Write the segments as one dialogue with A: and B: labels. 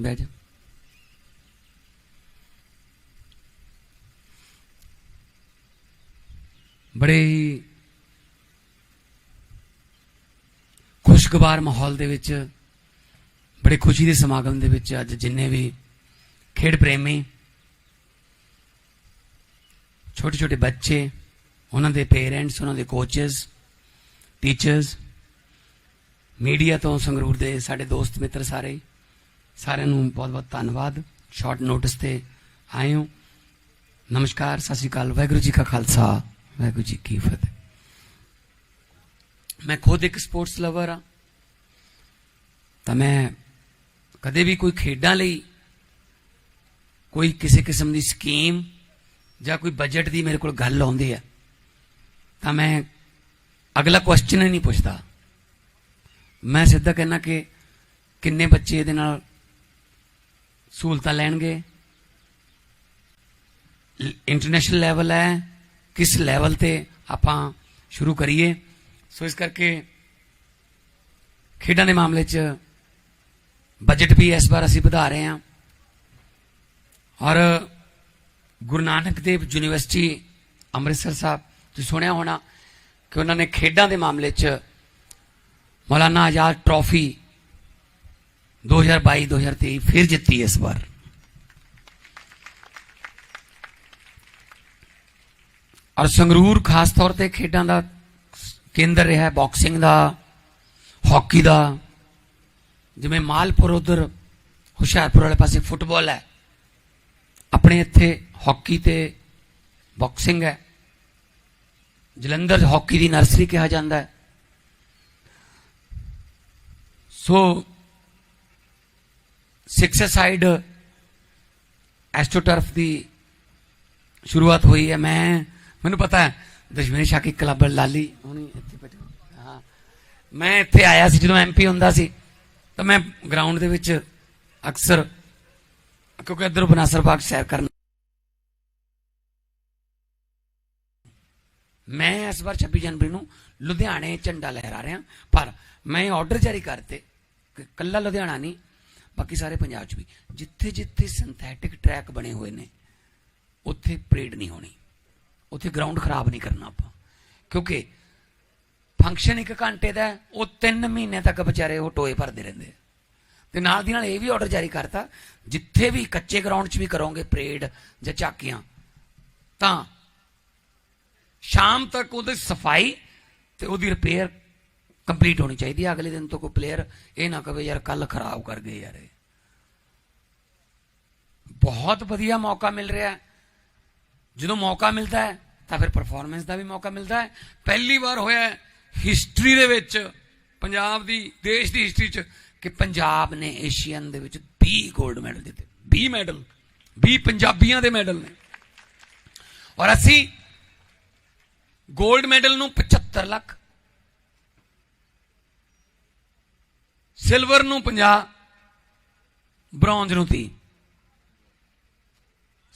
A: ਬਹਿ ਜਾ ਬੜੇ ਹੀ ਖੁਸ਼ਗਵਾਰ ਮਾਹੌਲ ਦੇ ਵਿੱਚ, ਬੜੇ ਖੁਸ਼ੀ ਦੇ ਸਮਾਗਮ ਦੇ ਵਿੱਚ ਅੱਜ ਜਿੰਨੇ ਵੀ ਖੇਡ ਪ੍ਰੇਮੀ ਛੋਟੇ ਛੋਟੇ ਬੱਚੇ, ਉਹਨਾਂ ਦੇ ਪੇਰੈਂਟਸ ਉਹਨਾਂ ਦੇ ਕੋਚਸ ਟੀਚਰਸ ਮੀਡੀਆ ਤੋਂ ਸੰਗਰੂਰ ਦੇ ਸਾਡੇ ਦੋਸਤ ਮਿੱਤਰ ਸਾਰੇ ਸਾਰਿਆਂ ਨੂੰ ਬਹੁਤ ਬਹੁਤ ਧੰਨਵਾਦ। ਸ਼ਾਰਟ ਨੋਟਿਸ ਤੇ ਆਏ ਹੋ ਨਮਸਕਾਰ, ਸਤਿ ਸ਼੍ਰੀ ਅਕਾਲ। ਵਾਹਿਗੁਰੂ ਜੀ ਕਾ ਖਾਲਸਾ। ਵਾਹਿਗੁਰੂ ਜੀ ਕੀ ਫਤਿਹ। ਮੈਂ ਖੁਦ ਇੱਕ ਸਪੋਰਟਸ ਲਵਰ ਆ ਤਾਂ ਮੈਂ ਕਦੇ ਵੀ ਕੋਈ ਖੇਡਾਂ ਲਈ ਕੋਈ ਕਿਸੇ ਕਿਸਮ ਦੀ ਸਕੀਮ ਜਾਂ ਕੋਈ ਬਜਟ ਦੀ ਮੇਰੇ ਕੋਲ ਗੱਲ ਆਉਂਦੀ ਆ ਤਾਂ ਮੈਂ ਅਗਲਾ ਕੁਐਸਚਨ ਹੀ ਨਹੀਂ ਪੁੱਛਦਾ। ਮੈਂ ਸਿੱਧਾ ਕਹਿਣਾ ਕਿ ਕਿੰਨੇ ਬੱਚੇ ਇਹਦੇ ਨਾਲ ਸਹੂਲਤਾਂ ਲੈਣਗੇ? ਇੰਟਰਨੈਸ਼ਨਲ ਲੈਵਲ ਹੈ, ਕਿਸ ਲੈਵਲ ਤੇ ਆਪਾਂ ਸ਼ੁਰੂ ਕਰੀਏ? ਸੋ ਇਸ ਕਰਕੇ ਖੇਡਾਂ ਦੇ ਮਾਮਲੇ 'ਚ ਬਜਟ ਵੀ ਇਸ ਵਾਰ ਅਸੀਂ ਵਧਾ ਰਹੇ ਹਾਂ। ਔਰ ਗੁਰੂ ਨਾਨਕ ਦੇਵ ਯੂਨੀਵਰਸਿਟੀ ਅੰਮ੍ਰਿਤਸਰ ਸਾਹਿਬ, ਤੁਸੀਂ ਸੁਣਿਆ ਹੋਣਾ ਕਿ ਉਹਨਾਂ ਨੇ ਖੇਡਾਂ ਦੇ ਮਾਮਲੇ 'ਚ ਮੌਲਾਨਾ ਆਜ਼ਾਦ ਟਰੋਫੀ 2022-2023 ਫਿਰ ਜਿੱਤੀ ਇਸ ਵਾਰ। ਔਰ ਸੰਗਰੂਰ ਖਾਸ ਤੌਰ ਤੇ ਖੇਡਾਂ ਦਾ ਕੇਂਦਰ ਰਿਹਾ ਬਾਕਸਿੰਗ ਦਾ ਹਾਕੀ ਦਾ। ਜਿਵੇਂ ਮਾਲਪੁਰ ਉਧਰ, ਹੁਸ਼ਿਆਰਪੁਰ ਵਾਲੇ ਪਾਸੇ ਫੁੱਟਬਾਲ ਹੈ। ਆਪਣੇ ਇੱਥੇ ਹਾਕੀ ਤੇ ਬਾਕਸਿੰਗ ਹੈ। ਜਲੰਧਰ ਹਾਕੀ ਦੀ ਨਰਸਰੀ ਕਿਹਾ ਜਾਂਦਾ ਹੈ। ਸੋ ਸਿਕਸ ਸਾਈਡ ਐਸਟ੍ਰੋਟਰਫ ਦੀ ਸ਼ੁਰੂਆਤ ਹੋਈ ਹੈ। ਮੈਂ, ਮੈਨੂੰ ਪਤਾ ਹੈ, ਦਸ਼ਮੇਸ਼ ਸ਼ਾਕੀ ਕਲੱਬ ਲਾਲੀ ਹੁਣੀ ਇੱਥੇ ਬੈਠੇ ਹਾਂ। ਮੈਂ ਇੱਥੇ ਆਇਆ ਸੀ ਜਦੋਂ ਐਮਪੀ ਹੁੰਦਾ ਸੀ, ਤਾਂ ਮੈਂ ਗਰਾਊਂਡ ਦੇ ਵਿੱਚ ਅਕਸਰ, ਕਿਉਂਕਿ ਇੱਧਰ ਬਨਾਸਰ ਬਾਗ ਸੈਰ ਕਰਨ। ਮੈਂ ਇਸ ਵਾਰ 26 ਜਨਵਰੀ ਨੂੰ ਲੁਧਿਆਣੇ ਝੰਡਾ ਲਹਿਰਾ ਰਿਹਾ, ਪਰ ਮੈਂ ਆਰਡਰ ਜਾਰੀ ਕਰਤੇ। ਕਿ, ਕੱਲਾ ਲੁਧਿਆਣਾ ਨਹੀਂ ਬਾਕੀ ਸਾਰੇ ਪੰਜਾਬ 'ਚ ਵੀ, ਜਿੱਥੇ ਜਿੱਥੇ ਸਿੰਥੈਟਿਕ ਟਰੈਕ ਬਣੇ ਹੋਏ ਨੇ, ਉੱਥੇ ਪਰੇਡ ਨਹੀਂ ਹੋਣੀ ਉੱਥੇ ਗਰਾਊਂਡ ਖਰਾਬ ਨਹੀਂ ਕਰਨਾ ਆਪਾਂ ਕਿਉਂਕਿ ਫੰਕਸ਼ਨ ਇੱਕ ਘੰਟੇ ਦਾ ਉਹ 3 ਮਹੀਨੇ ਤੱਕ ਵਿਚਾਰੇ ਉਹ ਟੋਏ ਭਰਦੇ ਰਹਿੰਦੇ ਆ। ਤੇ ਨਾਲ ਦੀ ਨਾਲ ਇਹ ਵੀ ਆਰਡਰ ਜਾਰੀ ਕਰਤਾ, ਜਿੱਥੇ ਵੀ ਕੱਚੇ ਗਰਾਊਂਡ 'ਚ ਵੀ ਕਰੋਗੇ ਪਰੇਡ ਜਾਂ ਝਾਕੀਆਂ, ਤਾਂ ਸ਼ਾਮ ਤੱਕ ਉਹਦੀ ਸਫ਼ਾਈ ਤੇ ਉਹਦੀ ਰਿਪੇਅਰ ਕੰਪਲੀਟ ਹੋਣੀ ਚਾਹੀਦੀ ਹੈ ਅਗਲੇ ਦਿਨ ਤੋਂ ਕੋਈ ਪਲੇਅਰ ਇਹ ਨਾ ਕਵੇ, ਯਾਰ ਕੱਲ ਖਰਾਬ ਕਰ ਗਏ ਯਾਰ ਇਹ। ਬਹੁਤ ਵਧੀਆ ਮੌਕਾ ਮਿਲ ਰਿਹਾ ਹੈ। ਜਦੋਂ ਮੌਕਾ ਮਿਲਦਾ ਹੈ, ਤਾਂ ਫਿਰ ਪਰਫਾਰਮੈਂਸ ਦਾ ਵੀ ਮੌਕਾ ਮਿਲਦਾ ਹੈ। ਪਹਿਲੀ ਵਾਰ ਹੋਇਆ ਹਿਸਟਰੀ ਦੇ ਵਿੱਚ, ਪੰਜਾਬ ਦੀ, ਦੇਸ਼ ਦੀ ਹਿਸਟਰੀ 'ਚ, ਕਿ ਪੰਜਾਬ ਨੇ ਏਸ਼ੀਅਨ ਦੇ ਵਿੱਚ 20 골ਡ ਮੈਡਲ ਦਿੱਤੇ। 20 ਮੈਡਲ 20 ਪੰਜਾਬੀਆਂ ਦੇ ਮੈਡਲ ਨੇ। ਔਰ ਅਸੀਂ 골ਡ ਮੈਡਲ ਨੂੰ 75 ਲੱਖ ਸਿਲਵਰ ਨੂੰ 50 ਬ੍ਰੌਂਜ਼ ਨੂੰ 30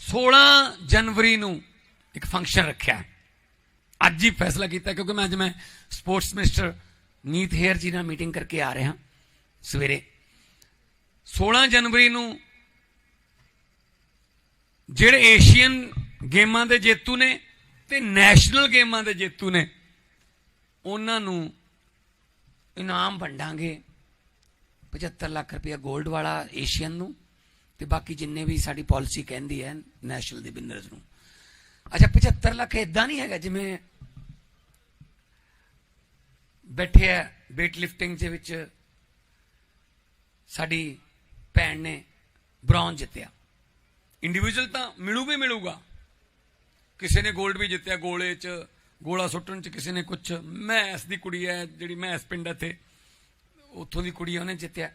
A: 16 ਜਨਵਰੀ ਨੂੰ ਇੱਕ ਫੰਕਸ਼ਨ ਰੱਖਿਆ। ਅੱਜ ਹੀ ਫੈਸਲਾ ਕੀਤਾ ਕਿਉਂਕਿ ਮੈਂ ਅੱਜ ਮੈਂ ਸਪੋਰਟਸ ਮਿਨਿਸਟਰ ਨੀਤ ਹੇਅਰ ਜੀ ਨਾਲ ਮੀਟਿੰਗ ਕਰਕੇ ਆ ਰਿਹਾ ਸਵੇਰੇ। 16 ਜਨਵਰੀ ਨੂੰ ਜਿਹੜੇ ਏਸ਼ੀਅਨ ਗੇਮਾਂ ਦੇ ਜੇਤੂ ਨੇ ਤੇ ਨੈਸ਼ਨਲ ਗੇਮਾਂ ਦੇ ਜੇਤੂ ਨੇ, ਉਹਨਾਂ ਨੂੰ ਇਨਾਮ ਵੰਡਾਂਗੇ। 75 ਲੱਖ ਰੁਪਇਆ 골ਡ ਵਾਲਾ ਏਸ਼ੀਅਨ ਨੂੰ ਤੇ ਬਾਕੀ ਜਿੰਨੇ ਵੀ ਸਾਡੀ ਪਾਲਿਸੀ ਕਹਿੰਦੀ ਹੈ ਨੈਸ਼ਨਲ ਦੇ ਵਿਨਰਸ ਨੂੰ। ਅੱਛਾ 75 ਲੱਖ ਇਦਾਂ ਨਹੀਂ ਹੈਗਾ ਜਿਵੇਂ ਬੈਠੇ ਆ weight lifting ਦੇ ਵਿੱਚ ਸਾਡੀ ਭੈਣ ਨੇ ਬ੍ਰੌਂਜ਼ ਜਿੱਤਿਆ। ਇੰਡੀਵਿਜੂਅਲ ਤਾਂ ਮਿਲੂਗਾ ਹੀ ਮਿਲੂਗਾ। ਕਿਸੇ ਨੇ 골ਡ ਵੀ ਜਿੱਤਿਆ, ਗੋਲੇ 'ਚ ਗੋਲਾ ਸੁੱਟਣ 'ਚ ਕਿਸੇ ਨੇ ਕੁਝ ਮੈਸ ਦੀ ਕੁੜੀ ਹੈ ਜਿਹੜੀ ਮੈਸ ਪਿੰਡ ਹੈ ਇੱਥੇ ਉੱਥੋਂ ਦੀ ਕੁੜੀ ਉਹਨੇ ਜਿੱਤਿਆ।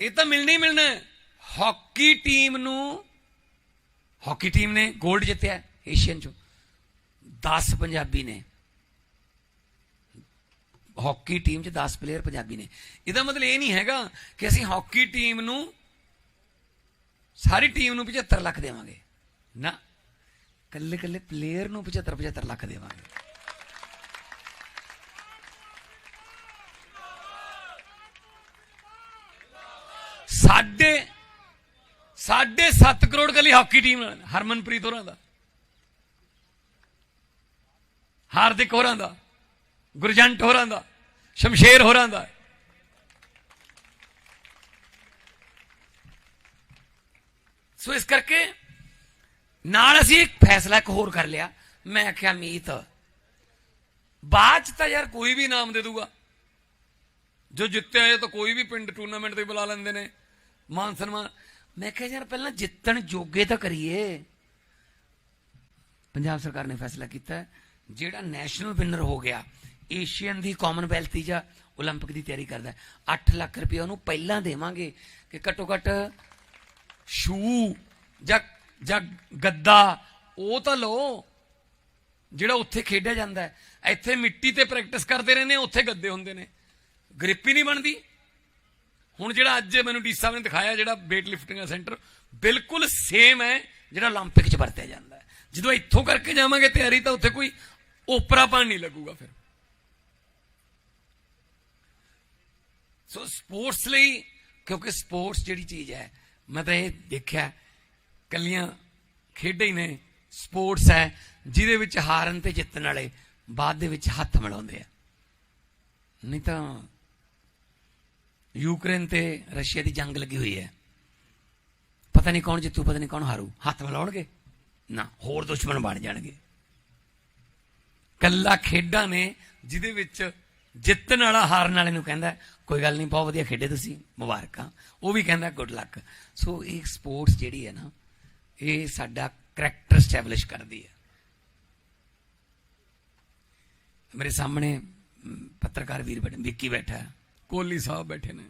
A: ਇਹ ਤਾਂ ਮਿਲਣਾ ਹੀ ਮਿਲਣਾ ਹਾਕੀ ਟੀਮ ਨੂੰ, ਹਾਕੀ ਟੀਮ ਨੇ 골ਡ ਜਿੱਤਿਆ ਏਸ਼ੀਅਨ ਚੋਂ। 10 ਪੰਜਾਬੀ ਨੇ। ਹਾਕੀ ਟੀਮ 'ਚ 10 ਪਲੇਅਰ ਪੰਜਾਬੀ ਨੇ। ਇਹਦਾ ਮਤਲਬ ਇਹ ਨਹੀਂ ਹੈਗਾ ਕਿ ਅਸੀਂ ਹਾਕੀ ਟੀਮ ਨੂੰ ਸਾਰੀ ਟੀਮ ਨੂੰ 75 ਲੱਖ ਦੇਵਾਂਗੇ। ਨਾ। ਕੱਲੇ ਕੱਲੇ ਪਲੇਅਰ ਨੂੰ 75 75 ਲੱਖ ਦੇਵਾਂਗੇ ਸਾਡੇ 7.5 ਕਰੋੜ ਕੱਲੀ ਹਾਕੀ ਟੀਮ ਨਾਲ, ਹਰਮਨਪ੍ਰੀਤ ਹੋਰਾਂ ਦਾ। ਹਾਰਦਿਕ ਹੋਰਾਂ ਦਾ, ਗੁਰਜੰਟ ਹੋਰਾਂ ਦਾ, ਸ਼ਮਸ਼ੇਰ ਹੋਰਾਂ ਦਾ। ਸੋ ਇਸ ਕਰਕੇ ਨਾਲ ਅਸੀਂ ਇੱਕ ਫੈਸਲਾ ਇੱਕ ਹੋਰ ਕਰ ਲਿਆ। ਮੈਂ ਆਖਿਆ, ਮੀਤ, ਬਾਅਦ ਚ ਤਾਂ ਯਾਰ ਕੋਈ ਵੀ ਨਾਮ ਦੇ ਦੂਗਾ। ਜੋ ਜਿੱਤਿਆ ਹੈ ਤਾਂ ਕੋਈ ਵੀ ਪਿੰਡ ਟੂਰਨਾਮੈਂਟ ਤੇ ਬੁਲਾ ਲੈਂਦੇ ਨੇ। ਮਾਨ ਸਨਮਾਨ ਮੈਂ ਕਿਹਾ ਯਾਰ ਪਹਿਲਾਂ ਜਿੱਤਣ ਜੋਗੇ ਤਾਂ ਕਰੀਏ ਪੰਜਾਬ ਸਰਕਾਰ ਨੇ ਫੈਸਲਾ ਕੀਤਾ ਹੈ, ਜਿਹੜਾ ਨੈਸ਼ਨਲ ਵਿਨਰ ਹੋ ਗਿਆ ਏਸ਼ੀਅਨ ਦੀ ਕਾਮਨਵੈਲਥ ਦੀ ਜਾਂ 올림픽 ਦੀ ਤਿਆਰੀ ਕਰਦਾ 8 ਲੱਖ ਰੁਪਏ ਉਹਨੂੰ ਪਹਿਲਾਂ ਦੇਵਾਂਗੇ ਕਿ ਘੱਟੋ ਘੱਟ ਸ਼ੂ ਜਾਂ ਜਾਂ ਗੱਦਾ ਉਹ ਤਾਂ ਲਓ ਜਿਹੜਾ ਉੱਥੇ ਖੇਡਿਆ ਜਾਂਦਾ ਹੈ ਇੱਥੇ ਮਿੱਟੀ ਤੇ ਪ੍ਰੈਕਟਿਸ ਕਰਦੇ ਰਹਿੰਦੇ ਆ, ਉੱਥੇ ਗੱਦੇ ਹੁੰਦੇ ਨੇ ਗ੍ਰਿਪ ਹੀ ਨਹੀਂ ਬਣਦੀ ਹੁਣ ਜਿਹੜਾ ਅੱਜ ਮੈਨੂੰ ਡੀ ਸਾਹਿਬ ਨੇ ਦਿਖਾਇਆ ਜਿਹੜਾ weight lifting ਦਾ ਸੈਂਟਰ ਬਿਲਕੁਲ ਸੇਮ ਹੈ ਜਿਹੜਾ 올림픽 'ਚ ਵਰਤਿਆ ਜਾਂਦਾ ਹੈ ਜਦੋਂ ਇੱਥੋਂ ਕਰਕੇ ਜਾਵਾਂਗੇ ਤਿਆਰੀ ਤਾਂ ਉੱਥੇ ਕੋਈ ਓਪਰਾਪਣ ਨਹੀਂ ਲੱਗੂਗਾ ਫਿਰ ਸੋ ਸਪੋਰਟਸ ਲਈ ਕਿਉਂਕਿ ਸਪੋਰਟਸ ਜਿਹੜੀ ਚੀਜ਼ ਹੈ ਮੈਂ ਤਾਂ ਇਹ ਦੇਖਿਆ ਕੱਲੀਆਂ ਖੇਡਾਂ ਹੀ ਨੇ ਸਪੋਰਟਸ ਹੈ ਜਿਹਦੇ ਵਿੱਚ ਹਾਰਨ ਤੇ ਜਿੱਤਣ ਵਾਲੇ ਬਾਅਦ ਦੇ ਵਿੱਚ ਹੱਥ ਮਿਲਾਉਂਦੇ ਆ ਨਹੀਂ ਤਾਂ ਯੂਕਰੇਨ ਤੇ ਰਸ਼ੀਆ ਦੀ ਜੰਗ ਲੱਗੀ ਹੋਈ ਹੈ। ਪਤਾ ਨਹੀਂ ਕੌਣ ਜਿੱਤੂ, ਪਤਾ ਨਹੀਂ ਕੌਣ ਹਾਰੂ। ਹੱਥ ਮਿਲਾਉਣਗੇ? ਨਾ, ਹੋਰ ਦੁਸ਼ਮਣ ਬਣ ਜਾਣਗੇ। ਕੱਲਾ ਖੇਡਾਂ ਨੇ ਜਿਹਦੇ ਵਿੱਚ ਜਿੱਤਣ ਵਾਲਾ ਹਾਰਨ ਵਾਲੇ ਨੂੰ ਕਹਿੰਦਾ, ਕੋਈ ਗੱਲ ਨਹੀਂ, ਬਹੁਤ ਵਧੀਆ ਖੇਡੇ ਤੁਸੀਂ, ਮੁਬਾਰਕਾਂ। ਉਹ ਵੀ ਕਹਿੰਦਾ, ਗੁੱਡ ਲੱਕ। ਸੋ ਇਹ ਸਪੋਰਟਸ ਜਿਹੜੀ ਹੈ ਨਾ, ਇਹ ਸਾਡਾ ਕਰੈਕਟਰ ਸਟੈਬਲਿਸ਼ ਕਰਦੀ ਹੈ। ਮੇਰੇ ਸਾਹਮਣੇ ਪੱਤਰਕਾਰ ਵੀਰ ਬੈਠੇ ਵਿੱਕੀ ਬੈਠਾ ਹੈ। ਕੋਹਲੀ ਸਾਹਿਬ ਬੈਠੇ ਨੇ,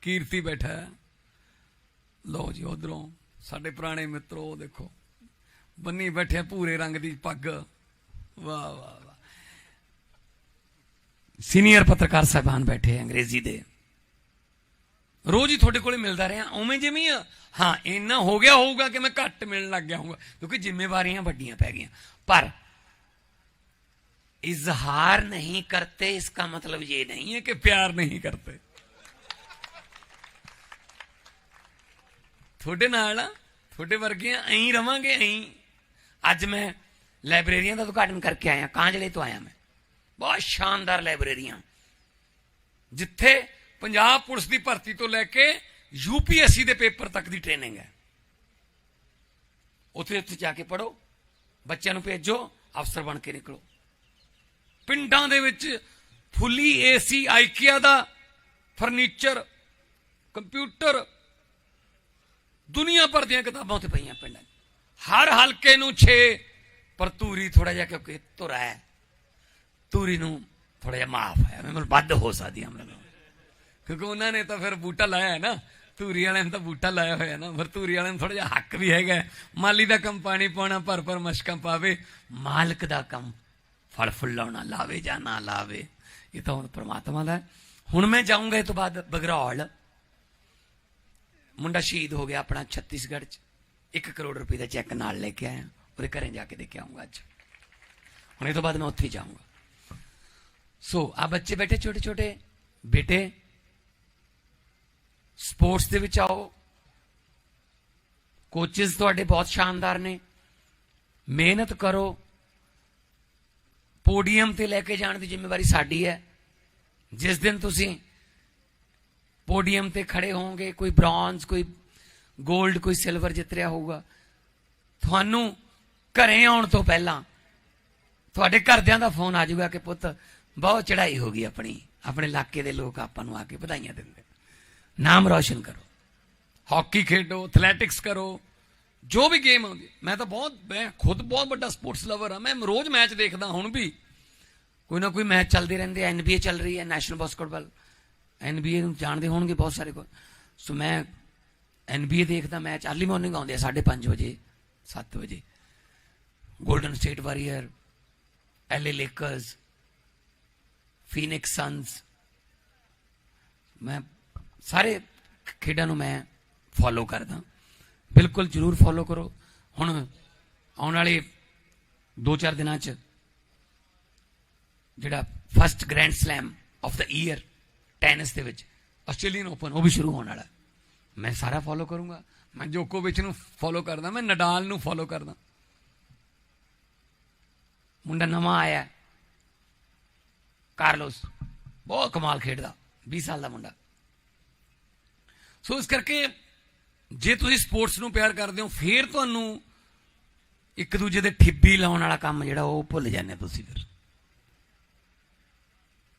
A: ਕੀਰਤੀ ਬੈਠਾ ਹੈ। ਲਓ ਜੀ, ਉਧਰੋਂ ਸਾਡੇ ਪੁਰਾਣੇ ਮਿੱਤਰੋ, ਦੇਖੋ, ਬੰਨੀ ਬੈਠੇ ਭੂਰੇ ਰੰਗ ਦੀ ਪੱਗ। ਵਾਹ ਵਾਹ ਵਾਹ। ਸੀਨੀਅਰ ਪੱਤਰਕਾਰ ਸਾਹਿਬਾਨ ਬੈਠੇ ਅੰਗਰੇਜ਼ੀ ਦੇ। ਰੋਜ਼ ਹੀ ਤੁਹਾਡੇ ਕੋਲੇ ਮਿਲਦਾ ਰਿਹਾ, ਉਵੇਂ ਜਿਵੇਂ ਹਾਂ, ਇੰਨਾ ਹੋ ਗਿਆ ਹੋਊਗਾ ਕਿ ਮੈਂ ਘੱਟ ਮਿਲਣ ਲੱਗ ਗਿਆ ਹੋਊਗਾ, ਕਿਉਂਕਿ ਜ਼ਿੰਮੇਵਾਰੀਆਂ ਵੱਡੀਆਂ ਪੈ ਗਈਆਂ। ਪਰ इजहार नहीं करते इसका मतलब ये नहीं है कि प्यार नहीं करते ਤੁਹਾਡੇ ਨਾਲ ਆ ਤੁਹਾਡੇ ਵਰਗੇ ਐਂ ਰਵਾਂਗੇ ਐਂ ਅੱਜ ਮੈਂ ਲਾਇਬ੍ਰੇਰੀਆਂ ਦਾ ਉਦਘਾਟਨ ਕਰਕੇ ਆਇਆ ਕਾਂਜਲੇ ਤੋਂ ਆਇਆ ਮੈਂ ਬਹੁਤ ਸ਼ਾਨਦਾਰ ਲਾਇਬ੍ਰੇਰੀਆਂ ਜਿੱਥੇ ਪੰਜਾਬ ਪੁਲਿਸ ਦੀ ਭਰਤੀ ਤੋਂ ਲੈ ਕੇ ਯੂਪੀਐਸਸੀ ਦੇ ਪੇਪਰ ਤੱਕ ਦੀ ਟ੍ਰੇਨਿੰਗ ਹੈ ਉੱਥੇ ਉੱਥੇ ਜਾ ਕੇ ਪੜੋ ਬੱਚਿਆਂ ਨੂੰ ਭੇਜੋ ਅਫਸਰ ਬਣ ਕੇ ਨਿਕਲੋ ਪਿੰਡਾਂ ਦੇ ਵਿੱਚ ਫੁੱਲੀ ਏਸੀ ਆਈਕੀਆ ਦਾ ਫਰਨੀਚਰ, ਕੰਪਿਊਟਰ, ਦੁਨੀਆ ਭਰ ਦੀਆਂ ਕਿਤਾਬਾਂ ਉੱਥੇ ਪਈਆਂ ਪਿੰਡਾਂ 'ਚ। ਹਰ ਹਲਕੇ ਨੂੰ 6 ਪਰ ਤੂਰੀ ਥੋੜਾ ਜਿਹਾ ਕਿਉਂਕਿ ਧੁਰਾ ਹੈ ਤੂਰੀ ਨੂੰ ਥੋੜਾ ਜਿਹਾ ਮਾਫ ਹੈ ਮੈਨੂੰ ਵੱਧ ਹੋ ਸਕਦੀ ਹੈ ਮੈਨੂੰ ਕਿਉਂਕਿ ਉਹਨਾਂ ਨੇ ਤਾਂ ਫਿਰ ਬੂਟਾ ਲਾਇਆ ਹੈ ਨਾ, ਧੂਰੀ ਵਾਲਿਆਂ ਨੇ ਤਾਂ ਬੂਟਾ ਲਾਇਆ ਹੋਇਆ ਨਾ, ਫਿਰ ਧੂਰੀ ਵਾਲਿਆਂ ਨੂੰ ਥੋੜਾ ਜਿਹਾ ਹੱਕ ਵੀ ਹੈਗਾ ਮਾਲੀ ਦਾ ਕੰਮ ਪਾਣੀ ਪਾਉਣਾ ਭਰ ਭਰ ਮਸ਼ਕਾਂ ਪਾਵੇ, ਮਾਲਕ ਦਾ ਕੰਮ ਫਲ ਫੁੱਲਾਉਣਾ ਲਾਵੇ ਜਾਂ ਨਾ ਲਾਵੇ। ਇਹ ਤਾਂ ਹੁਣ ਪ੍ਰਮਾਤਮਾ ਦਾ ਹੁਣ ਮੈਂ ਜਾਊਂਗਾ ਇਹ ਤੋਂ ਬਾਅਦ ਬਗਰੌਲ। ਮੁੰਡਾ ਸ਼ਹੀਦ ਹੋ ਗਿਆ ਆਪਣਾ ਛੱਤੀਸਗੜ੍ਹ ਚ। 1 ਕਰੋੜ ਰੁਪਏ ਦਾ ਚੈੱਕ ਨਾਲ ਲੈ ਕੇ ਆਇਆ। ਉਹਦੇ ਘਰੇ ਜਾ ਕੇ ਦੇ ਕੇ ਆਉਂਗਾ ਅੱਜ। ਹੁਣ ਇਹ ਤੋਂ ਬਾਅਦ ਮੈਂ ਉੱਥੇ ਜਾਊਂਗਾ। ਸੋ ਆ ਬੱਚੇ ਬੈਠੇ ਛੋਟੇ ਛੋਟੇ। ਬੇਟੇ, ਸਪੋਰਟਸ ਦੇ ਵਿੱਚ ਆਓ। ਕੋਚਸ ਤੁਹਾਡੇ ਬਹੁਤ ਸ਼ਾਨਦਾਰ ਨੇ। ਮਿਹਨਤ ਕਰੋ। ਪੋਡੀਅਮ ਤੇ ਲੈ ਕੇ ਜਾਣ ਦੀ ਜ਼ਿੰਮੇਵਾਰੀ ਸਾਡੀ ਹੈ। ਜਿਸ ਦਿਨ ਤੁਸੀਂ ਪੋਡੀਅਮ ਤੇ ਖੜੇ ਹੋਵੋਗੇ, ਕੋਈ ਬ੍ਰੌਂਜ਼, ਕੋਈ 골ਡ ਕੋਈ ਸਿਲਵਰ ਜਿੱਤ ਰਿਹਾ ਹੋਊਗਾ, ਤੁਹਾਨੂੰ ਘਰੇ ਆਉਣ ਤੋਂ ਪਹਿਲਾਂ ਤੁਹਾਡੇ ਘਰਦਿਆਂ ਦਾ ਫੋਨ ਆ ਜਾਊਗਾ ਕਿ ਪੁੱਤ ਬਹੁਤ ਚੜ੍ਹਾਈ ਹੋ ਗਈ ਆਪਣੀ, ਆਪਣੇ ਇਲਾਕੇ ਦੇ ਲੋਕ ਆਪਾਂ ਨੂੰ ਆ ਕੇ ਵਧਾਈਆਂ ਦਿੰਦੇ ਨਾਮ ਰੌਸ਼ਨ ਕਰੋ। ਹਾਕੀ ਖੇਡੋ, ਐਥਲੈਟਿਕਸ ਕਰੋ। ਜੋ ਵੀ ਗੇਮ ਆਉਂਦੀ ਮੈਂ ਤਾਂ ਬਹੁਤ, ਮੈਂ ਖੁਦ ਬਹੁਤ ਵੱਡਾ ਸਪੋਰਟਸ ਲਵਰ ਆ ਮੈਂ ਰੋਜ਼ ਮੈਚ ਦੇਖਦਾ ਹੁਣ ਵੀ। ਕੋਈ ਨਾ ਕੋਈ ਮੈਚ ਚੱਲਦੇ ਰਹਿੰਦੇ ਐਨਬੀਏ ਚੱਲ ਰਹੀ ਹੈ ਨੈਸ਼ਨਲ ਬਾਸਕਟਬਾਲ ਐਨਬੀਏ ਨੂੰ ਜਾਣਦੇ ਹੋਣਗੇ ਬਹੁਤ ਸਾਰੇ ਕੋਲ। ਸੋ ਮੈਂ ਐਨਬੀਏ ਦੇਖਦਾ ਮੈਚ ਅਰਲੀ ਮਾਰਨਿੰਗ ਆਉਂਦੇ ਆ 5:30 ਵਜੇ 7 ਵਜੇ। Golden State Warrior LA Lakers Phoenix Suns ਮੈਂ ਸਾਰੇ ਖੇਡਾਂ ਨੂੰ ਮੈਂ ਫੋਲੋ ਕਰਦਾ। ਬਿਲਕੁਲ ਜਰੂਰ ਫੋਲੋ ਕਰੋ। ਹੁਣ ਆਉਣ ਵਾਲੇ 2-4 ਦਿਨਾਂ ਚ ਜਿਹੜਾ first grand slam of the year tennis ਦੇ ਵਿੱਚ ਆਸਟ੍ਰੇਲੀਅਨ ਓਪਨ, ਉਹ ਵੀ ਸ਼ੁਰੂ ਹੋਣ ਵਾਲਾ। ਮੈਂ ਸਾਰਾ ਫੋਲੋ ਕਰੂੰਗਾ। ਮੈਂ ਜੋਕੋਵਿਚ ਨੂੰ ਫੋਲੋ ਕਰਦਾ, ਮੈਂ ਨਡਾਲ ਨੂੰ ਫੋਲੋ ਕਰਦਾ। ਮੁੰਡਾ ਨਵਾਂ ਆਇਆ ਕਾਰਲੋਸ, ਬਹੁਤ ਕਮਾਲ ਖੇਡਦਾ 20 ਸਾਲ ਦਾ ਮੁੰਡਾ। ਸੋ ਇਸ ਕਰਕੇ ਜੇ ਤੁਸੀਂ ਸਪੋਰਟਸ ਨੂੰ ਪਿਆਰ ਕਰਦੇ ਹੋ, ਫੇਰ ਤੁਹਾਨੂੰ ਇੱਕ ਦੂਜੇ ਦੇ ਠਿੱਬੀ ਲਾਉਣ ਵਾਲਾ ਕੰਮ ਜਿਹੜਾ ਉਹ ਭੁੱਲ ਜਾਂਦੇ ਤੁਸੀਂ ਫਿਰ।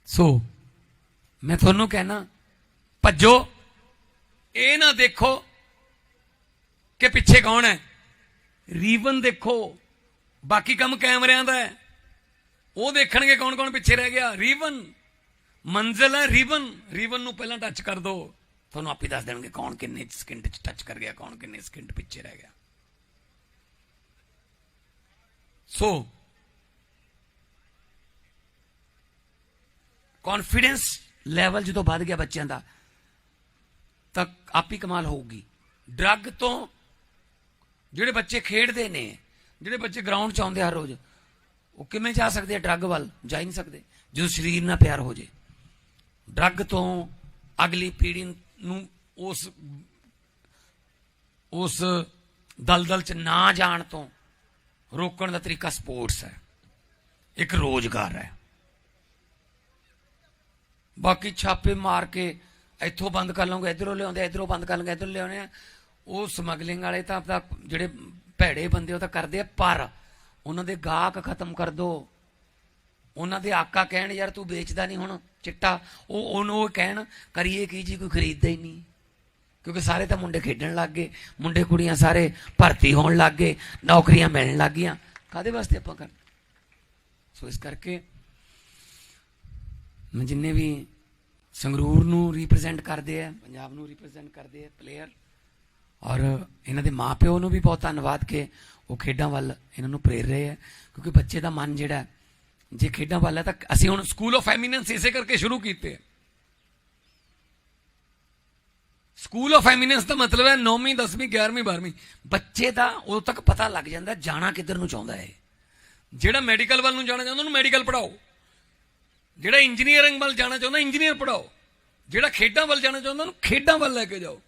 A: ਸੋ ਮੈਂ ਤੁਹਾਨੂੰ ਕਹਿਣਾ, ਭੱਜੋ, ਇਹ ਨਾ ਦੇਖੋ ਕਿ ਪਿੱਛੇ ਕੌਣ ਹੈ। ਰੀਵਨ ਦੇਖੋ, ਬਾਕੀ ਕੰਮ ਕੈਮਰਿਆਂ ਦਾ ਹੈ। ਉਹ ਦੇਖਣਗੇ ਕੌਣ ਕੌਣ ਪਿੱਛੇ ਰਹਿ ਗਿਆ। ਰੀਵਨ, ਮੰਜ਼ਿਲ ਹੈ ਰੀਵਨ। ਰੀਵਨ ਨੂੰ ਪਹਿਲਾਂ ਟੱਚ ਕਰ ਦਿਓ ਤੁਹਾਨੂੰ ਆਪੇ ਦੱਸ ਦੇਣਗੇ ਕੌਣ ਕਿੰਨੇ ਸਕਿੰਟ ਚ ਟੱਚ ਕਰ ਗਿਆ, ਕੌਣ ਕਿੰਨੇ ਸਕਿੰਟ ਪਿੱਛੇ ਰਹਿ ਗਿਆ। ਸੋ ਕੌਨਫੀਡੈਂਸ ਲੈਵਲ ਜਦੋਂ ਵੱਧ ਗਿਆ ਬੱਚਿਆਂ ਦਾ, ਤਾਂ ਆਪ ਹੀ ਕਮਾਲ ਹੋਊਗੀ। ਡਰੱਗ ਤੋਂ ਜਿਹੜੇ ਬੱਚੇ ਖੇਡਦੇ ਨੇ, ਜਿਹੜੇ ਬੱਚੇ ਗਰਾਊਂਡ 'ਚ ਆਉਂਦੇ ਹਰ ਰੋਜ਼, ਉਹ ਕਿਵੇਂ ਜਾ ਸਕਦੇ ਆ ਡਰੱਗ ਵੱਲ? ਜਾ ਹੀ ਨਹੀਂ ਸਕਦੇ। ਜਦੋਂ ਸਰੀਰ ਨਾਲ ਪਿਆਰ ਹੋ ਜੇ। ਡਰੱਗ ਤੋਂ ਅਗਲੀ ਪੀੜ੍ਹੀ ਨੂੰ ਉਸ ਉਸ ਦਲਦਲ 'ਚ ਨਾ ਜਾਣ ਤੋਂ ਰੋਕਣ ਦਾ ਤਰੀਕਾ ਸਪੋਰਟਸ ਹੈ। ਇੱਕ ਰੋਜ਼ਗਾਰ ਹੈ। ਬਾਕੀ ਛਾਪੇ ਮਾਰ ਕੇ ਇੱਥੋਂ ਬੰਦ ਕਰ ਲਵਾਂਗੇ ਇਧਰੋਂ ਲਿਆਉਂਦੇ, ਇਧਰੋਂ ਬੰਦ ਕਰ ਲਾਂਗੇ ਇਧਰੋਂ ਲਿਆਉਣੇ ਆ। ਉਹ ਸਮਗਲਿੰਗ ਵਾਲੇ ਤਾਂ ਆਪਦਾ ਜਿਹੜੇ ਭੈੜੇ ਬੰਦੇ ਉਹ ਤਾਂ ਕਰਦੇ ਆ, ਪਰ ਉਹਨਾਂ ਦੇ ਗਾਹਕ ਖਤਮ ਕਰ ਦੋ। ਉਹਨਾਂ ਦੇ ਆਕਾ ਕਹਿਣ, ਯਾਰ ਤੂੰ ਵੇਚਦਾ ਨਹੀਂ ਹੁਣ। ਚਿੱਟਾ, ਉਹ ਉਹਨੂੰ ਉਹ ਕਹਿਣ, ਕਰੀਏ ਕੀ ਜੀ, ਕੋਈ ਖਰੀਦਦਾ ਹੀ ਨਹੀਂ। ਕਿਉਂਕਿ ਸਾਰੇ ਤਾਂ ਮੁੰਡੇ ਖੇਡਣ ਲੱਗ ਗਏ, ਮੁੰਡੇ ਕੁੜੀਆਂ ਸਾਰੇ ਭਰਤੀ ਹੋਣ ਲੱਗ ਗਏ, ਨੌਕਰੀਆਂ ਮਿਲਣ ਲੱਗ ਗਈਆਂ। ਕਾਦੇ ਵਾਸਤੇ ਆਪਾਂ ਕਰ? ਸੋ ਇਸ ਕਰਕੇ ਮੈਂ ਜਿੰਨੇ ਵੀ ਸੰਗਰੂਰ ਨੂੰ ਰਿਪਰੈਜ਼ੈਂਟ ਕਰਦੇ ਆ, ਪੰਜਾਬ ਨੂੰ ਰਿਪਰੈਜ਼ੈਂਟ ਕਰਦੇ ਆ ਪਲੇਅਰ ਔਰ ਇਹਨਾਂ ਦੇ ਮਾਪਿਓ ਨੂੰ ਵੀ ਬਹੁਤ ਧੰਨਵਾਦ ਕਿ ਉਹ ਖੇਡਾਂ ਵੱਲ ਇਹਨਾਂ ਨੂੰ ਪ੍ਰੇਰ ਰਹੇ ਆ, ਕਿਉਂਕਿ ਬੱਚੇ ਦਾ ਮਨ ਜਿਹੜਾ ਜੇ ਖੇਡਾਂ ਵੱਲ ਹੈ ਤਾਂ ਅਸੀਂ ਹੁਣ ਸਕੂਲ ਆਫ ਐਮੀਨੈਂਸ ਇਸੇ ਕਰਕੇ ਸ਼ੁਰੂ ਕੀਤੇ। ਸਕੂਲ ਆਫ ਐਮੀਨੈਂਸ ਦਾ ਮਤਲਬ ਹੈ 9ਵੀਂ 10ਵੀਂ 11ਵੀਂ 12ਵੀਂ ਬੱਚੇ ਦਾ ਉਦੋਂ ਤੱਕ ਪਤਾ ਲੱਗ ਜਾਂਦਾ ਜਾਣਾ ਕਿੱਧਰ ਨੂੰ ਚਾਹੁੰਦਾ ਹੈ। ਜਿਹੜਾ ਮੈਡੀਕਲ ਵੱਲ ਨੂੰ ਜਾਣਾ ਚਾਹੁੰਦਾ, ਉਹਨੂੰ ਮੈਡੀਕਲ ਪੜਾਓ ਜਿਹੜਾ ਇੰਜੀਨੀਅਰਿੰਗ ਵੱਲ ਜਾਣਾ ਚਾਹੁੰਦਾ ਇੰਜੀਨੀਅਰ ਪੜਾਓ ਜਿਹੜਾ ਖੇਡਾਂ ਵੱਲ ਜਾਣਾ ਚਾਹੁੰਦਾ, ਉਹਨੂੰ ਖੇਡਾਂ ਵੱਲ ਲੈ ਕੇ ਜਾਓ।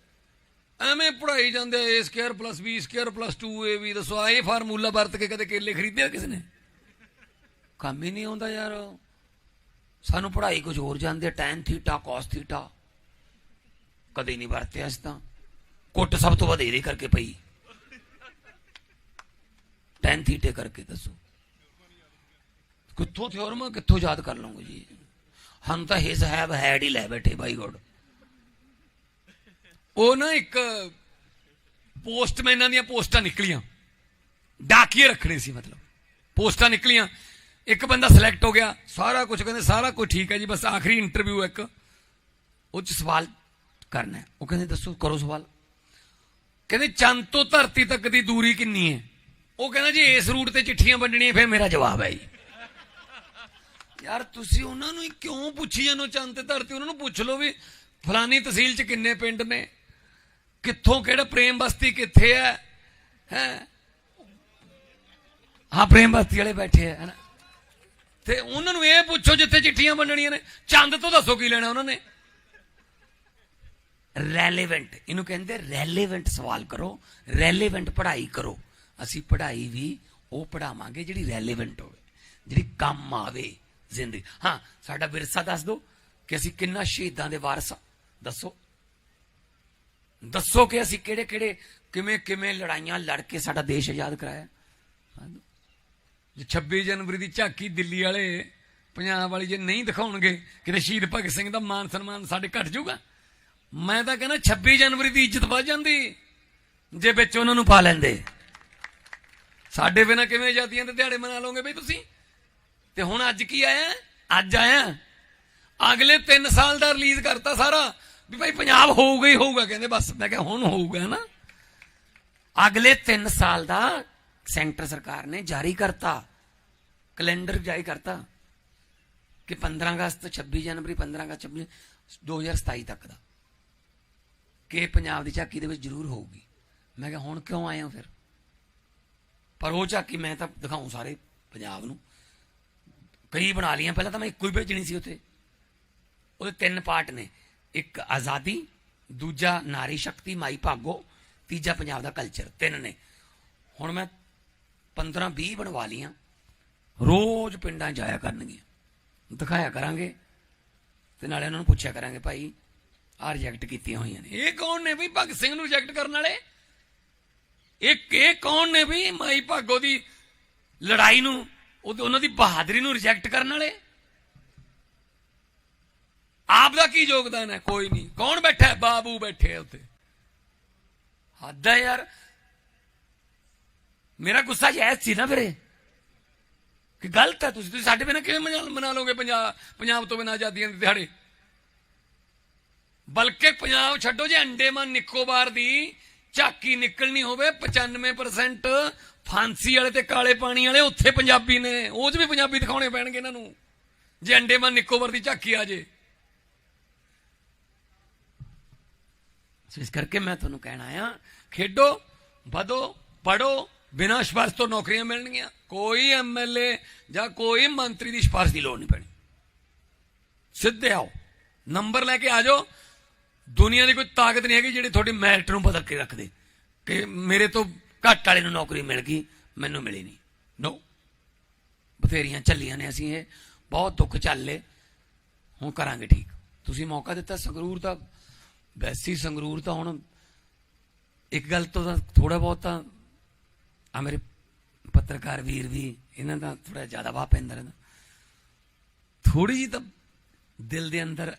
A: ਐਵੇਂ ਪੜਾਈ ਜਾਂਦੇ a square plus b square plus 2 ab ਦੱਸੋ, ਆਹ ਇਹ ਫਾਰਮੂਲਾ ਵਰਤ ਕੇ ਕਦੇ ਕੇਲੇ ਖਰੀਦਿਆ ਕਿਸੇ ਨੇ? ਕੰਮ ਹੀ ਨਹੀਂ ਆਉਂਦਾ ਯਾਰ। ਸਾਨੂੰ ਪੜ੍ਹਾਈ ਕੁਝ ਹੋਰ ਜਾਂਦੇ ਟੈਨ ਥੀਟਾ cos ਥੀਟਾ ਕਦੇ ਨਹੀਂ ਵਰਤਿਆ ਇਸ ਤਾਂ। ਕੁੱਟ ਸਭ ਤੋਂ ਵਧੇਰੇ ਕਰਕੇ ਪਈ। ਟੈਨ ਥੀਟੇ ਕਰਕੇ ਦੱਸੋ। ਕਿੱਥੋਂ ਥਿਓਰਮ ਕਿੱਥੋਂ ਯਾਦ ਕਰ ਲਵਾਂਗੇ ਜੀ। ਹਮ ਤਾਂ ਹਿਸ ਹੈਵ ਹੈਡ ਹੀ ਲੈ ਬੈਠੇ ਬਾਈ ਗੋਡ। ਉਹ ਨਾ ਇੱਕ ਪੋਸਟਮੈਨਾਂ ਦੀਆਂ ਪੋਸਟਾਂ ਨਿਕਲੀਆਂ। ਡਾਕੀਏ ਰੱਖਣੇ ਸੀ ਮਤਲਬ। ਪੋਸਟਾਂ ਨਿਕਲੀਆਂ। ਇੱਕ ਬੰਦਾ ਸਿਲੈਕਟ ਹੋ ਗਿਆ, ਸਾਰਾ ਕੁਝ ਕਹਿੰਦੇ, ਸਾਰਾ ਕੁਝ ਠੀਕ ਹੈ ਜੀ, ਬਸ ਆਖਰੀ ਇੰਟਰਵਿਊ ਇੱਕ। ਉਹ ਚ ਸਵਾਲ ਕਰਨਾ ਉਹ ਕਹਿੰਦੇ, ਦੱਸੋ, ਕਰੋ ਸਵਾਲ। ਕਹਿੰਦੇ, ਚੰਦ ਤੋਂ ਧਰਤੀ ਤੱਕ ਦੀ ਦੂਰੀ ਕਿੰਨੀ ਹੈ? ਉਹ ਕਹਿੰਦਾ ਜੀ, ਇਸ ਰੂਟ ਤੇ ਚਿੱਠੀਆਂ ਵੰਡਣੀਆਂ, ਫਿਰ ਮੇਰਾ ਜਵਾਬ ਹੈ ਜੀ। ਯਾਰ, ਤੁਸੀਂ ਉਹਨਾਂ ਨੂੰ ਕਿਉਂ ਪੁੱਛੀ ਜਾਂਦੇ ਚੰਦ ਤੇ ਧਰਤੀ? ਉਹਨਾਂ ਨੂੰ ਪੁੱਛ ਲਓ ਵੀ ਫਲਾਨੀ ਤਹਿਸੀਲ 'ਚ ਕਿੰਨੇ ਪਿੰਡ ਨੇ? ਕਿੱਥੋਂ ਕਿਹੜਾ ਪ੍ਰੇਮ ਬਸਤੀ ਕਿੱਥੇ ਹੈ? ਹੈ? ਹਾਂ, ਪ੍ਰੇਮ ਬਸਤੀ ਵਾਲੇ ਬੈਠੇ ਹੈ ਹਨਾ ਤੇ ਉਹਨਾਂ ਨੂੰ ਇਹ ਪੁੱਛੋ ਜਿੱਥੇ ਚਿੱਠੀਆਂ ਵੰਡਣੀਆਂ ਨੇ। ਚੰਦ ਤੋਂ ਦੱਸੋ ਕੀ ਲੈਣਾ ਉਹਨਾਂ ਨੇ। ਰੈਲੇਵੈਂਟ ਇਹਨੂੰ ਕਹਿੰਦੇ ਰੈਲੇਵੈਂਟ ਸਵਾਲ ਕਰੋ। ਰੈਲੇਵੈਂਟ ਪੜ੍ਹਾਈ ਕਰੋ। ਅਸੀਂ ਪੜ੍ਹਾਈ ਵੀ ਉਹ ਪੜਾਵਾਂਗੇ ਜਿਹੜੀ ਰੈਲੇਵੈਂਟ ਹੋਵੇ, ਜਿਹੜੀ ਕੰਮ ਆਵੇ ਜ਼ਿੰਦਗੀ। ਹਾਂ, ਸਾਡਾ ਵਿਰਸਾ ਦੱਸ ਦਿਓ ਕਿ ਅਸੀਂ ਕਿੰਨਾ ਸ਼ਹੀਦਾਂ ਦੇ ਵਾਰਸ ਦੱਸੋ। ਦੱਸੋ ਕਿ ਅਸੀਂ ਕਿਹੜੇ ਕਿਹੜੇ ਕਿਵੇਂ ਕਿਵੇਂ ਲੜਾਈਆਂ ਲੜ ਕੇ ਸਾਡਾ ਦੇਸ਼ ਆਜ਼ਾਦ ਕਰਾਇਆ। 26 ਜਨਵਰੀ ਦੀ ਝਾਕੀ ਦਿੱਲੀ ਵਾਲੇ ਪੰਜਾਬ ਵਾਲੀ ਜੇ ਨਹੀਂ ਦਿਖਾਉਣਗੇ, ਕਿਤੇ ਸ਼ਹੀਦ ਭਗਤ ਸਿੰਘ ਦਾ ਮਾਨ ਸਨਮਾਨ ਸਾਡੇ ਘਟ ਜਾਊਗਾ। ਮੈਂ ਤਾਂ ਕਹਿੰਦਾ 26 ਜਨਵਰੀ ਦੀ ਇੱਜ਼ਤ ਵੱਧ ਜਾਂਦੀ, ਜੇ ਵਿੱਚ ਉਹਨਾਂ ਨੂੰ ਪਾ ਲੈਂਦੇ। ਸਾਡੇ ਬਿਨਾ ਕਿਵੇਂ ਜਾਤੀਆਂ ਦੇ ਦਿਹਾੜੇ ਮਨਾ ਲਓਗੇ ਬਈ ਤੁਸੀਂ? ਤੇ ਹੁਣ ਅੱਜ ਕੀ ਆਇਆ? ਅੱਜ ਆਇਆ। ਅਗਲੇ 3 ਸਾਲ ਦਾ ਰਿਲੀਜ਼ ਕਰਤਾ ਸਾਰਾ, ਵੀ ਭਾਈ ਪੰਜਾਬ ਹੋਊਗਾ ਹੀ ਹੋਊਗਾ, ਕਹਿੰਦੇ ਬਸ। ਮੈਂ ਕਿਹਾ ਹੁਣ ਹੋਊਗਾ ਨਾ। ਅਗਲੇ 3 ਸਾਲ ਦਾ ਸੈਂਟਰ ਸਰਕਾਰ ਨੇ ਜਾਰੀ ਕਰਤਾ, ਕੈਲੰਡਰ ਜਾਰੀ ਕਰਤਾ ਕਿ 15 ਅਗਸਤ 26 ਜਨਵਰੀ 15 ਅਗਸਤ 26 2027 ਤੱਕ ਦਾ, ਕਿ ਪੰਜਾਬ ਦੀ ਝਾਕੀ ਦੇ ਵਿੱਚ ਜ਼ਰੂਰ ਹੋਊਗੀ। ਮੈਂ ਕਿਹਾ, ਹੁਣ ਕਿਉਂ ਆਏ ਹੋ ਫਿਰ? ਪਰ ਉਹ ਝਾਕੀ ਮੈਂ ਤਾਂ ਦਿਖਾਉਂ ਸਾਰੇ ਪੰਜਾਬ ਨੂੰ। ਕਈ ਬਣਾ ਲੀਆਂ ਪਹਿਲਾਂ ਤਾਂ ਮੈਂ ਇੱਕੋ ਹੀ ਭੇਜਣੀ ਸੀ ਉੱਥੇ। ਉਹਦੇ ਤਿੰਨ ਪਾਰਟ ਨੇ। ਇੱਕ ਆਜ਼ਾਦੀ, ਦੂਜਾ ਨਾਰੀ ਸ਼ਕਤੀ, ਮਾਈ ਭਾਗੋ, ਤੀਜਾ ਪੰਜਾਬ ਦਾ ਕਲਚਰ ਤਿੰਨ ਨੇ। ਹੁਣ ਮੈਂ 15 20 ਬਣਵਾ ਲੀਆਂ ਰੋਜ਼ ਪਿੰਡਾਂ ਜਾਇਆ ਕਰਨਗੀਆਂ। ਦਿਖਾਇਆ ਕਰਾਂਗੇ ਤੇ ਨਾਲੇ ਉਹਨਾਂ ਨੂੰ ਪੁੱਛਿਆ ਕਰਾਂਗੇ, ਭਾਈ, ਆਹ ਰਿਜੈਕਟ ਕੀਤੀਆਂ ਹੋਈਆਂ ਨੇ। ਇਹ ਕੌਣ ਨੇ ਵੀ ਭਗਤ ਸਿੰਘ ਨੂੰ ਰਿਜੈਕਟ ਕਰਨ ਵਾਲੇ? ਇੱਕ, ਇਹ ਕੌਣ ਨੇ ਵੀ ਮਾਈ ਭਾਗੋ ਦੀ ਲੜਾਈ ਨੂੰ ਉਹਨਾਂ ਦੀ ਬਹਾਦਰੀ ਨੂੰ ਰਿਜੈਕਟ ਕਰਨ ਵਾਲੇ? ਆਪ ਦਾ ਕੀ ਯੋਗਦਾਨ ਹੈ? ਕੋਈ ਨਹੀਂ। ਕੌਣ ਬੈਠਾ ਹੈ? ਬਾਬੂ ਬੈਠੇ ਆ ਉੱਤੇ ਹੱਦ ਹੈ ਯਾਰ। ਮੇਰਾ ਗੁੱਸਾ ਜਾਇਜ਼ ਸੀ ਨਾ ਫਿਰ ਕਿ ਗਲਤ ਹੈ ਤੁਸੀਂ ਤੁਸੀਂ ਸਾਡੇ ਬਿਨਾਂ ਕਿਵੇਂ ਮਨਾ ਮਨਾ ਲਓਗੇ ਪੰਜਾਬ ਪੰਜਾਬ ਤੋਂ ਬਿਨਾਂ ਆਜ਼ਾਦੀਆਂ ਦੇ ਦਿਹਾੜੇ? ਬਲਕਿ ਪੰਜਾਬ ਛੱਡੋ ਜੇ ਅੰਡੇਮਾਨ ਨਿਕੋਬਾਰ ਦੀ, ਝਾਕੀ ਨਿਕਲਣੀ ਹੋਵੇ 95% ਫਾਂਸੀ ਵਾਲੇ ਤੇ ਕਾਲੇ ਪਾਣੀ ਵਾਲੇ ਉੱਥੇ ਪੰਜਾਬੀ ਨੇ, ਉਹ 'ਚ ਵੀ ਪੰਜਾਬੀ ਦਿਖਾਉਣੇ ਪੈਣਗੇ ਇਹਨਾਂ ਨੂੰ। ਜੇ ਅੰਡੇਮਾਨ ਨਿਕੋਬਾਰ ਦੀ ਝਾਕੀ ਆ ਜੇ। ਸੋ ਇਸ ਕਰਕੇ ਮੈਂ ਤੁਹਾਨੂੰ ਕਹਿਣਾ ਆ ਖੇਡੋ, ਵਧੋ ਪੜੋ ਬਿਨਾਂ ਸਿਫਾਰਿਸ਼ ਤੋਂ ਨੌਕਰੀਆਂ ਮਿਲਣਗੀਆਂ, ਕੋਈ ਐਮਐਲਏ ਜਾਂ ਕੋਈ ਮੰਤਰੀ ਦੀ ਸਿਫਾਰਿਸ਼ ਦੀ ਲੋੜ ਨਹੀਂ ਪੈਣੀ। ਸਿੱਧੇ ਆਓ, ਨੰਬਰ ਲੈ ਕੇ ਆ ਜਾਓ। ਦੁਨੀਆ ਦੀ ਕੋਈ ਤਾਕਤ ਨਹੀਂ ਹੈਗੀ ਜਿਹੜੀ ਤੁਹਾਡੀ ਮੈਰਿਟ ਨੂੰ ਬਦਲ ਕੇ ਰੱਖ ਦੇ ਕਿ ਮੇਰੇ ਤੋਂ ਘੱਟ ਵਾਲੇ ਨੂੰ ਨੌਕਰੀ ਮਿਲ ਗਈ, ਮੈਨੂੰ ਮਿਲੀ ਨਹੀਂ। ਨੋ। ਬਥੇਰੀਆਂ ਚੱਲੀਆਂ ਨੇ ਅਸੀਂ ਇਹ। ਬਹੁਤ ਦੁੱਖ ਚੱਲੇ ਹੁਣ ਕਰਾਂਗੇ ਠੀਕ। ਤੁਸੀਂ ਮੌਕਾ ਦਿੱਤਾ, ਸੰਗਰੂਰ ਦਾ ਵੈਸੀ ਸੰਗਰੂਰ ਤਾਂ ਹੁਣ ਇੱਕ ਗੱਲ ਤੋਂ ਤਾਂ ਥੋੜਾ ਬਹੁਤ ਤਾਂ ਆ ਮੇਰੇ ਪੱਤਰਕਾਰ ਵੀਰ ਵੀ, ਇਹਨਾਂ ਦਾ ਥੋੜਾ ਜ਼ਿਆਦਾ ਵਾਹ ਪੈਂਦਾ ਰਹਿੰਦਾ ਥੋੜੀ ਜੀ ਤਾਂ ਦਿਲ ਦੇ ਅੰਦਰ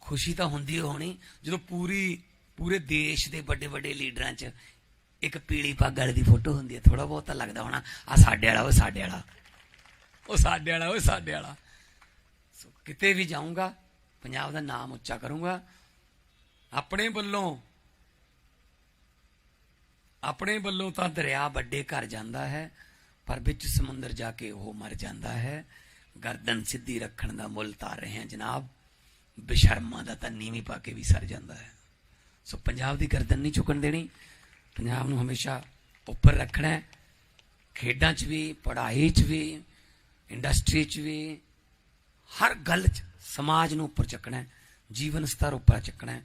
A: ਖੁਸ਼ੀ ਤਾਂ ਹੁੰਦੀ ਓ ਹੋਣੀ, ਜਦੋਂ ਪੂਰੀ, ਪੂਰੇ ਦੇਸ਼ ਦੇ ਵੱਡੇ ਵੱਡੇ ਲੀਡਰਾਂ 'ਚ ਇੱਕ ਪੀਲੀ ਪੱਗ ਵਾਲੇ ਦੀ ਫੋਟੋ ਹੁੰਦੀ ਹੈ। ਥੋੜਾ ਬਹੁਤ ਤਾਂ ਲੱਗਦਾ ਹੋਣਾ ਆ ਸਾਡੇ ਵਾਲਾ ਉਹ ਸਾਡੇ ਵਾਲਾ। ਉਹ ਸਾਡੇ ਵਾਲਾ ਉਹ ਸਾਡੇ ਵਾਲਾ। ਸੋ ਕਿਤੇ ਵੀ ਜਾਊਂਗਾ, ਪੰਜਾਬ ਦਾ ਨਾਮ ਉੱਚਾ ਕਰੂੰਗਾ, ਆਪਣੇ ਵੱਲੋਂ ਆਪਣੇ ਵੱਲੋਂ ਤਾਂ ਦਰਿਆ ਵੱਡੇ ਘਰ ਜਾਂਦਾ ਹੈ, ਪਰ ਵਿੱਚ ਸਮੁੰਦਰ ਜਾ ਕੇ ਉਹ ਮਰ ਜਾਂਦਾ ਹੈ। ਗਰਦਨ ਸਿੱਧੀ ਰੱਖਣ ਦਾ ਮੁੱਲ ਤਾਰ ਰਹੇ ਹਾਂ ਜਨਾਬ। ਬੇਸ਼ਰਮਾਂ ਦਾ ਤਾਂ ਨੀਵੀਂ ਪਾ ਕੇ ਵੀ ਸਰ ਜਾਂਦਾ ਹੈ। ਸੋ ਪੰਜਾਬ ਦੀ ਗਰਦਨ ਨਹੀਂ ਝੁਕਣ ਦੇਣੀ। ਪੰਜਾਬ ਨੂੰ ਹਮੇਸ਼ਾ ਉੱਪਰ ਰੱਖਣਾ ਹੈ। ਖੇਡਾਂ 'ਚ ਵੀ, ਪੜ੍ਹਾਈ 'ਚ ਵੀ, ਇੰਡਸਟਰੀ 'ਚ ਵੀ, ਹਰ ਗੱਲ 'ਚ ਸਮਾਜ ਨੂੰ ਉੱਪਰ ਚੱਕਣਾ ਹੈ। ਜੀਵਨ ਸਤਰ ਉੱਪਰ ਚੱਕਣਾ ਹੈ।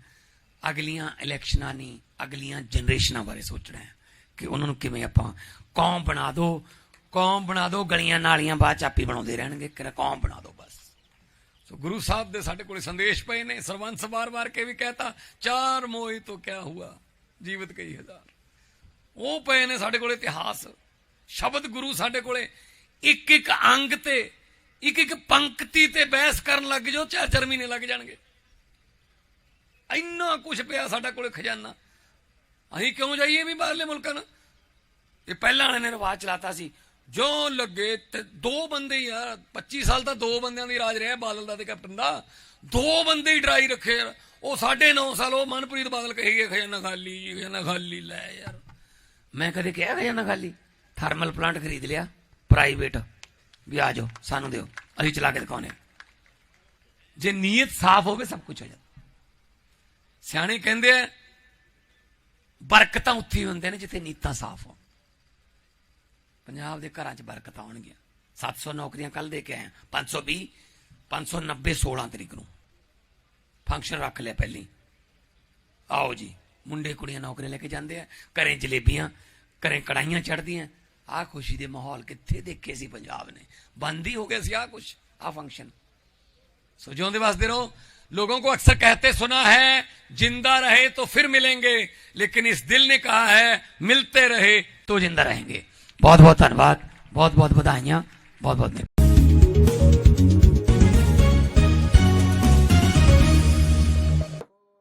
A: ਅਗਲੀਆਂ ਇਲੈਕਸ਼ਨਾਂ ਨਹੀਂ, ਅਗਲੀਆਂ ਜਨਰੇਸ਼ਨਾਂ ਬਾਰੇ ਸੋਚਣਾ ਹੈ ਕਿ ਉਹਨਾਂ ਨੂੰ ਕਿਵੇਂ ਆਪਾਂ ਕੌਮ ਬਣਾ ਦਿਓ। ਕੌਮ ਬਣਾ ਦਿਓ, ਗਲੀਆਂ ਨਾਲੀਆਂ ਬਾਅਦ ਚਾਪੀ ਬਣਾਉਂਦੇ ਰਹਿਣਗੇ। ਕਿ ਕੌਮ ਬਣਾ ਦਿਓ ਬਸ। ਸੋ ਗੁਰੂ ਸਾਹਿਬ ਦੇ ਸਾਡੇ ਕੋਲੇ ਸੰਦੇਸ਼ ਪਏ ਨੇ, ਸਰਵੰਸ ਵਾਰ-ਵਾਰ ਕੇ ਵੀ ਕਹਤਾ, ਚਾਰ ਮੋਈ ਤੋਂ ਕਿਆ ਹੁਆ? ਜੀਵਤ ਕਈ ਹਜ਼ਾਰ। ਉਹ ਪਏ ਨੇ ਸਾਡੇ ਕੋਲੇ ਇਤਿਹਾਸ। ਸ਼ਬਦ ਗੁਰੂ ਸਾਡੇ ਕੋਲੇ ਇੱਕ ਇੱਕ ਅੰਗ ਤੇ, ਇੱਕ ਇੱਕ ਪੰਕਤੀ ਤੇ ਬਹਿਸ ਕਰਨ ਲੱਗ ਜਾਓ, ਚਾਰ ਚਾਰ ਮਹੀਨੇ ਲੱਗ ਜਾਣਗੇ। ਇੰਨਾ ਕੁਝ ਪਿਆ ਸਾਡਾ ਕੋਲੇ ਖਜ਼ਾਨਾ। ਅਸੀਂ ਕਿਉਂ ਜਾਈਏ ਵੀ ਬਾਹਰਲੇ ਮੁਲਕਾਂ ਨੂੰ? ਇਹ ਪਹਿਲਾਂ ਵਾਲੇ ਨੇ ਰਿਵਾਜ ਚਲਾਤਾ ਸੀ, ਜੋ ਲੱਗੇ ਤੇ ਦੋ ਬੰਦੇ ਯਾਰ 25 ਸਾਲ ਤਾਂ ਦੋ ਬੰਦਿਆਂ ਦੀ ਰਾਜ ਰਿਹਾ, ਬਾਦਲ ਦਾ ਤੇ ਕੈਪਟਨ ਦਾ। ਦੋ ਬੰਦੇ ਹੀ ਡਰਾਈ ਰੱਖੇ ਯਾਰ ਉਹ 9.5 ਸਾਲ, ਉਹ ਮਨਪ੍ਰੀਤ ਬਾਦਲ ਕਹੀ ਗਏ, ਖਜ਼ਾਨਾ ਖਾਲੀ ਖਜ਼ਾਨਾ ਖਾਲੀ, ਲੈ ਯਾਰ। ਮੈਂ ਕਦੇ ਕਿਹਾ ਖਜ਼ਾਨਾ ਖਾਲੀ? ਥਰਮਲ ਪਲਾਂਟ ਖਰੀਦ ਲਿਆ ਪ੍ਰਾਈਵੇਟ ਵੀ ਆ ਜਾਓ, ਸਾਨੂੰ ਦਿਓ, ਅਸੀਂ ਚਲਾ ਕੇ ਦਿਖਾਉਨੇ ਜੇ ਨੀਅਤ ਸਾਫ਼ ਹੋਵੇ, ਸਭ ਕੁਝ ਹੋ ਜਾਂਦਾ। ਸਿਆਣੇ ਕਹਿੰਦੇ ਆ, ਬਰਕਤਾਂ ਉੱਥੇ ਹੁੰਦੇ ਨੇ ਜਿੱਥੇ ਨੀਤਾਂ ਸਾਫ਼ ਹੋਣ। ਪੰਜਾਬ ਦੇ ਘਰਾਂ 'ਚ ਬਰਕਤਾਂ ਆਉਣਗੀਆਂ 700 ਨੌਕਰੀਆਂ ਕੱਲ ਦੇ ਕੇ ਆਏ 520 590 16 ਤਰੀਕ ਨੂੰ। ਫੰਕਸ਼ਨ ਰੱਖ ਲਿਆ ਪਹਿਲੀ। ਆਓ ਜੀ, ਮੁੰਡੇ ਕੁੜੀਆਂ ਨੌਕਰੀਆਂ ਲੈ ਕੇ ਜਾਂਦੇ ਆ। ਘਰੇ ਜਲੇਬੀਆਂ, ਘਰੇ ਕੜਾਈਆਂ ਚੜਦੀਆਂ ਆਹ ਖੁਸ਼ੀ ਦੇ ਮਾਹੌਲ ਕਿੱਥੇ ਦੇਖੇ ਸੀ ਪੰਜਾਬ ਨੇ। ਬੰਦ ਹੀ ਹੋ ਗਿਆ ਸੀ ਆਹ ਕੁਛ, ਆਹ ਫੰਕਸ਼ਨ। ਸੋ ਜਿਉਂਦੇ ਵਸਦੇ ਰਹੋ। लोगों को अक्सर कहते सुना है, ज़िंदा रहे तो फिर मिलेंगे, लेकिन इस दिल ने कहा है, मिलते रहे तो ज़िंदा रहेंगे। बहुत बहुत धन्यवाद बहुत बहुत बधाइयाँ बहुत बहुत